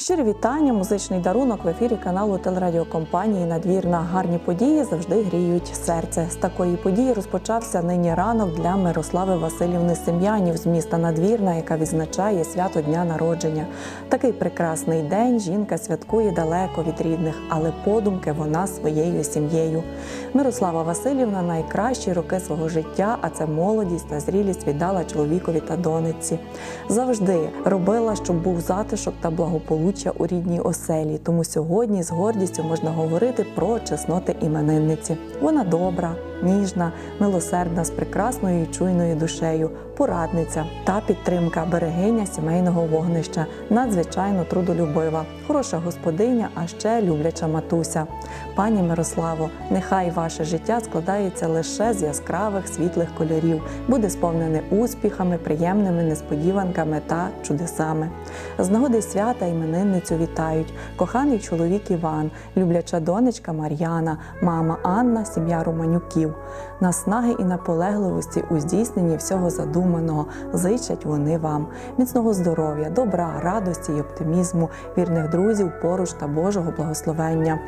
Щирі вітання, музичний дарунок в ефірі каналу телерадіокомпанії Надвірна. Гарні події завжди гріють серце. З такої події розпочався нині ранок для Мирослави Васильівни Сем'янів з міста Надвірна, яка відзначає свято дня народження. Такий прекрасний день жінка святкує далеко від рідних, але подумки вона своєю сім'єю. Мирослава Васильівна найкращі роки свого життя, а це молодість та зрілість віддала чоловікові та донечці. Завжди робила, щоб був затишок та благополуччя у рідній оселі. Тому сьогодні з гордістю можна говорити про чесноти іменинниці. Вона добра, ніжна, милосердна, з прекрасною і чуйною душею, порадниця та підтримка берегиня сімейного вогнища, надзвичайно трудолюбива, хороша господиня, а ще любляча матуся. Пані Мирославо, нехай ваше життя складається лише з яскравих світлих кольорів, буде сповнене успіхами, приємними несподіванками та чудесами. З нагоди свята іменинницю вітають коханий чоловік Іван, любляча донечка Мар'яна, мама Анна, сім'я Романюків. Brasil, Наснаги і наполегливості у здійсненні всього задуманого зичать вони вам міцного здоров'я, добра, радості і оптимізму, вірних друзів поруч та Божого благословення.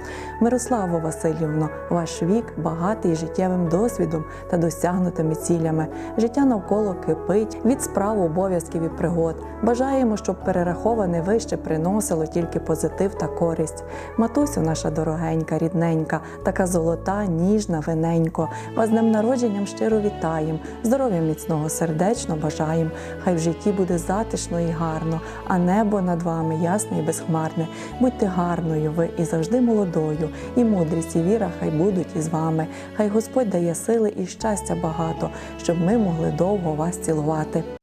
Мирославо Васильівно, ваш вік багатий життєвим досвідом та досягнутими цілями. Життя навколо кипить від справ, обов'язків і пригод. Бажаємо, щоб перераховане вище приносило тільки позитив та користь. Матусю, наша дорогенька, рідненька, така золота, ніжна, виненько. Вас днем народженням щиро вітаєм, здоров'я міцного сердечно бажаєм. Хай в житті буде затишно і гарно, а небо над вами ясне і безхмарне. Будьте гарною ви і завжди молодою, і мудрість, і віра хай будуть із вами. Хай Господь дає сили і щастя багато, щоб ми могли довго вас цілувати.